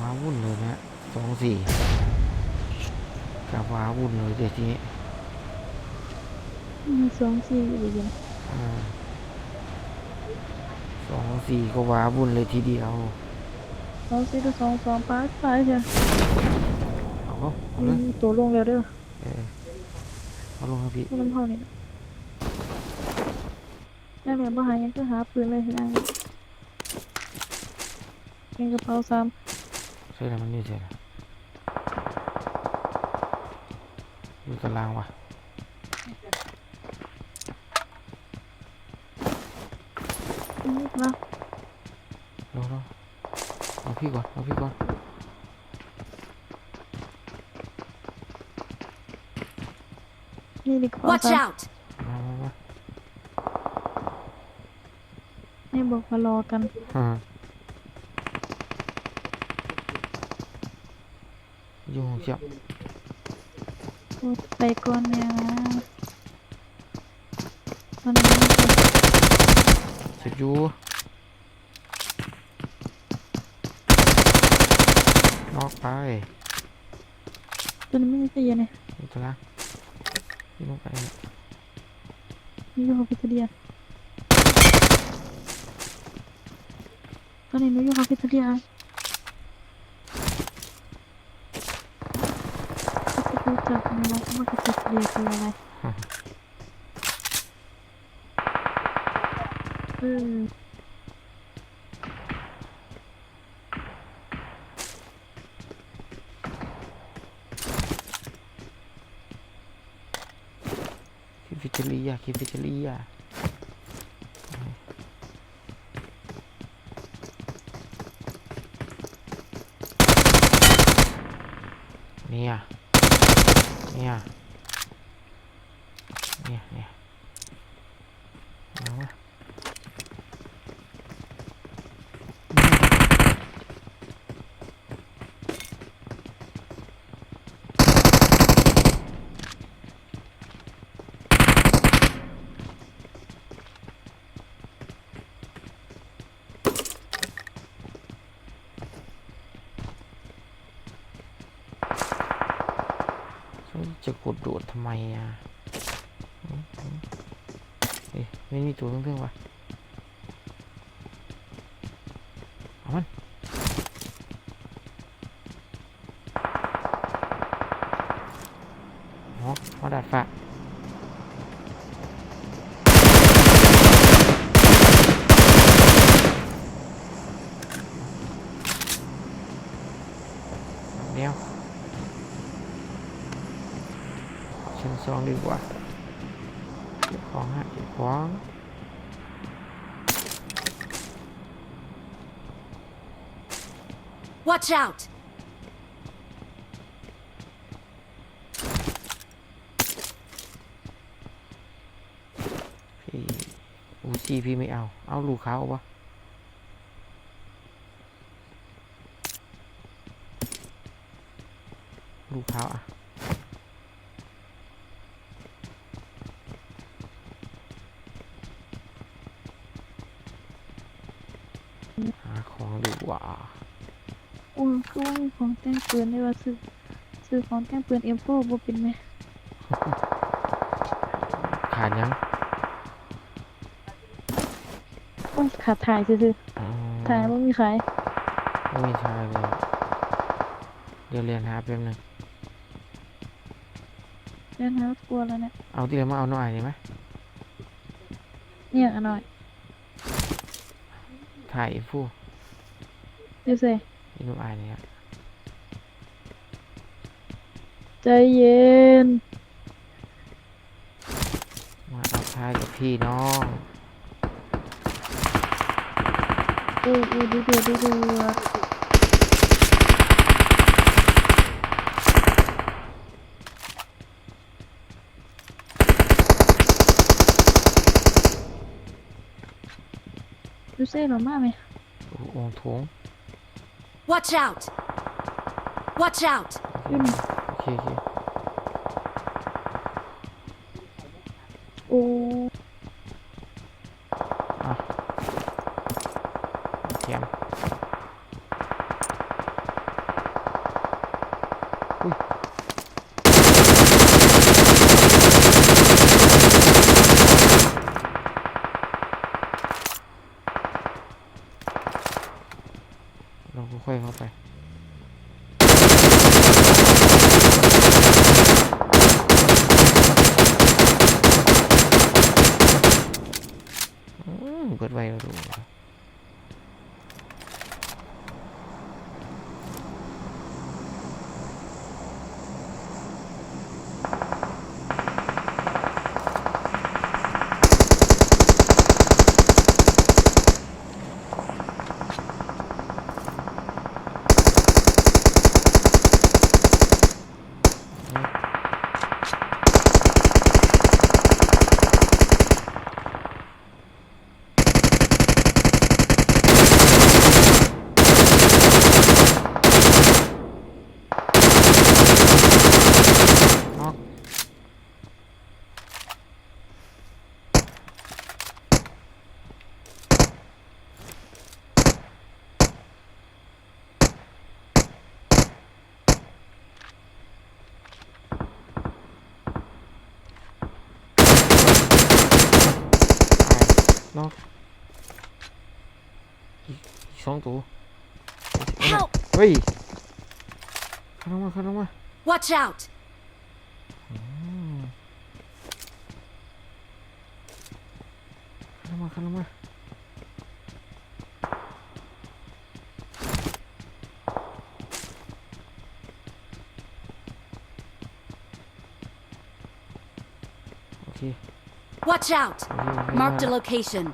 ว้าวุ่นเลยนะสองสี่กับว้าวุ่นเลยเดี๋ยวทีนี้มีสองสี่อยู่ยังอ่าสองสี่ก็ว้าวุ่นเลยทีเดียวสองสี่กับสองสองป้าป้าใช่เอาเอาเอาอืเลยมตัวลงแล้วเด้อเออเอาลงครับพี่พวกน้ำเผานี่แม่แม่บ่หายังก็หาปืนเลยนะเงินกระเป๋าซ้ใช่แล้วมันนี่ใช่แล้วอยู่ตารางวะำนี่นะลงลงเอาพี่ก่อนเอาพี่ก่อนนี่ดีกว่า Watch ซ้ out! มามามาำนี่บอกว่ารอกันอ่าอยู่ห้อง เชียบโอ้ไปก่อนเนี่ยนะตอนนี้เชียบอยู่นอกไปตอนนี้ไม่ได้เสียเนี่ยอยู่ตารางอยู่ลงไปนี่อยู่คาเฟ่เทียตอนนี้หนูอยู่คาเฟ่เทียก็จะรู้จักไหมว่า คาเฟ่เทียคืออะไรเออคิฟิเชลียคิฟิเชลียเนี่ยเนี่ย เนี่ยเนี่ยเอาวะจะกดโดดทำไมอะ ไม่มีตัวเครื่องๆวะเอามันอ๋อมาดาดฟ้าเดี๋ยวชั้นสองดีกว่า เก็บของฮะเก็บของ Watch out! พี่อูซี่พี่ไม่เอา เอาลูกเขาเอาวะลูกเขาอะ หาของดีกว่าโอ้คือว่ามีของแต่งปืนได้ว่าซื้อซื้อของแต่งปืนเอ็มโฟบ่เป็นไหมขาดยังโอ้ยขาดถ่ายซื่ออ๋อๆถ่ายบ่มีขายไม่ใช่เลยเดี๋ยวเรียนหาแป๊บนึงเล่นหากลัวแล้วเนี่ยเอาที่เรามาเอาหน่อยได้ไหมเนี่ยอันหน่อย ถ่ายฟูเดี๋ยวใส่อินุอายเนี่ยใจเย็น มาเอาถ่ายกับพี่น้องเออเออดูเดือดดู เดือดดูเซ่หรอมาไหมโอ้โหโถง Watch out! Watch out! อยู่นี่โอเคโอเค โอ้ แคม เราก็ค่อยเข้าไป อืมเปิดไว้แล้วดูน็อกตายน็อกอีกอีก สองตัว Help! เฮ้ยเข้าลงมาเข้าลงมา Watch out! เข้ามาเข้ามาโอเค Watch out! โอเคโอเค Marked a มาแล้ว location.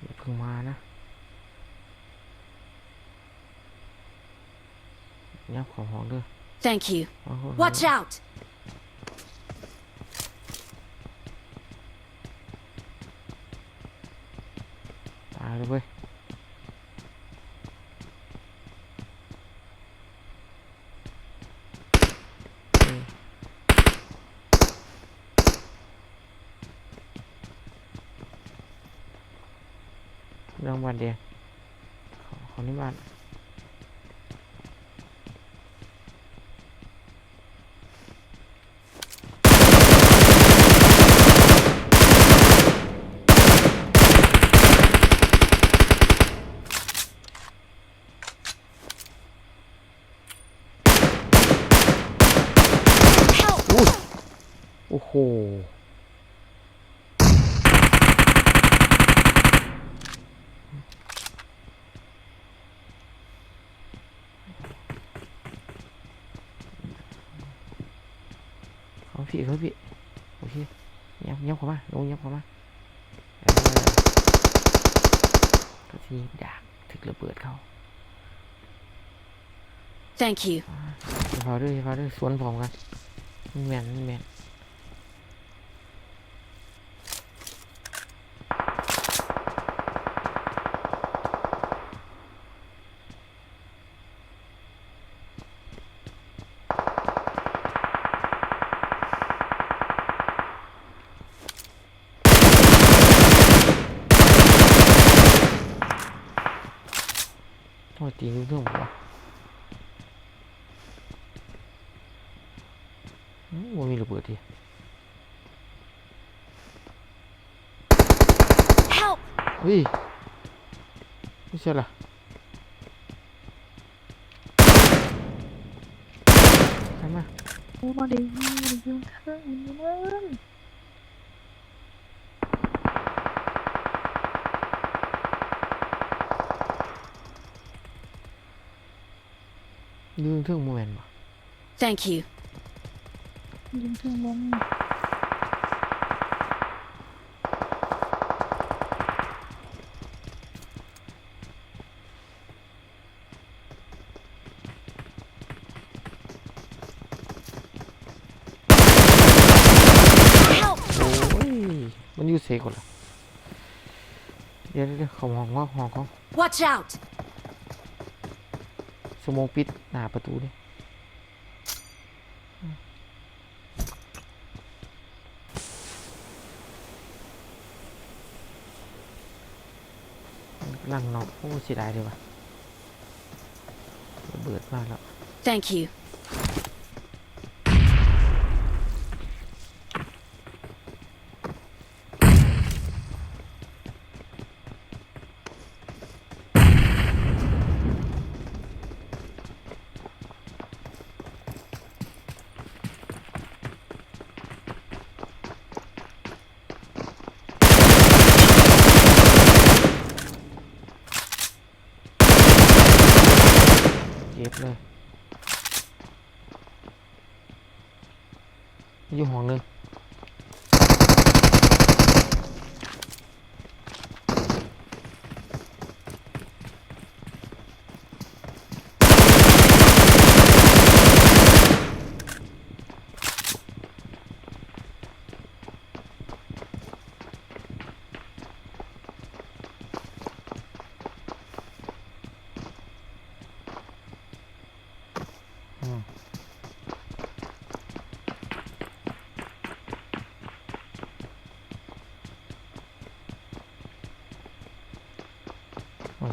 อย่าเพิ่งมานะ ยับเของห้องเด้วย Thank you. Watch out! ตายเลยเว้ยอืมรางวัลแดงขอขอนี่บ้าน Help! อุ้ยโอ้โห เขาพี่เขาพี่โอเคยับยับเข้ามาลงยับเข้ามาเออก็ทีดักถึกระเบิดเขา Thank you. อย่าพาด้วยอย่าพาด้วยสวนผมกันมันแมนมันแมน รู้เรื่องหมดวะอืมมันมีระเบิดดิ Help! เฮ้ยไม่ใช่ล่ะใช่ไหมโอ้บ่ได้ยิงบ่ได้ยิงเทิงอันนี้นั่น ยืนเครื่องโมเมนต์ป่ะ Thank you. ยิงเทิงบ่มี Help! โอ้ย มันอยู่เซก่อนละเดี๋ยวเดี๋ยวเดี๋ยวเขาห้องว่าห้องเขา Watch out! สมองปิดหน้าประตูนี่มันกำลังนอกโอ้เสียดายเลยว่ะระเบิดมากแล้ว Thank you. อยู่ห้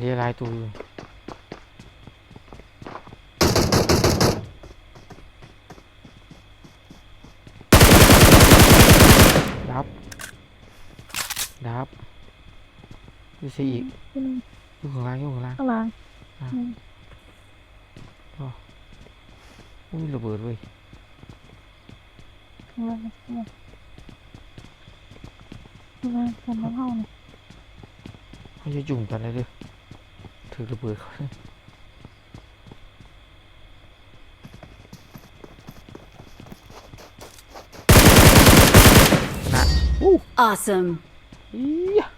เรียลายตัวอยู่ดับ ดับดูสิอีกขึ้นอยู่ข้างล่างอยู่ข้างล่างข้างหล่างอะอืมอุ้ยระเบิดเว้ยข้างหล่างข้างหล่างข้างหล่างทำน้ำเฮาเนี่ยเขาจะจุ่มกันเลยเด้อ ถือระเบิดเขาเลยนะอู้ Awesome. อียะ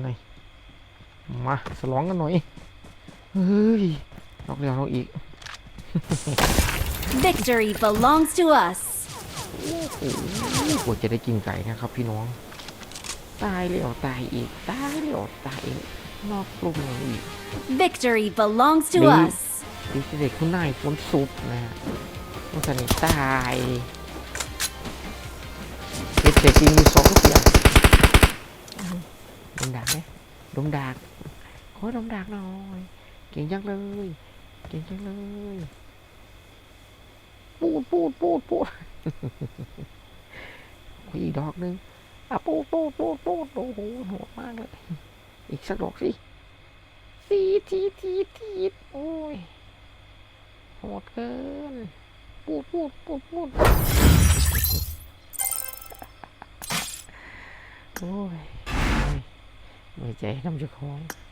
ไงมา สลองกันหน่อย เฮ้ยนอกแล้วนอกอีก Victory belongs to us. โอ้โหกว่าจะได้กินไก่นะครับพี่น้อง ตายแล้วตายอีกตายแล้วตายอีกนอกกลุ่มอีก Victory belongs to Me. us. ดิเด็กคุณนายฝนซุปนะฮะต้องสันนิตายเด็กเด็กจริงมีสองเสียงดมดากไหมดมดากขอดมดากหน่อย เก่งจังเลย เก่งจังเลย ปูดปูดปูดปูด ขออีกดอกหนึง อะปูดปูดปูดปูดโอ้โหโหดมากเลย อีกสักดอกสิสีทีทีทีโอ้ยโหดเกิน ปูดปูดปูดปูดโอ้ยโอ้ยไม่ใจน้ำจะคล้าของ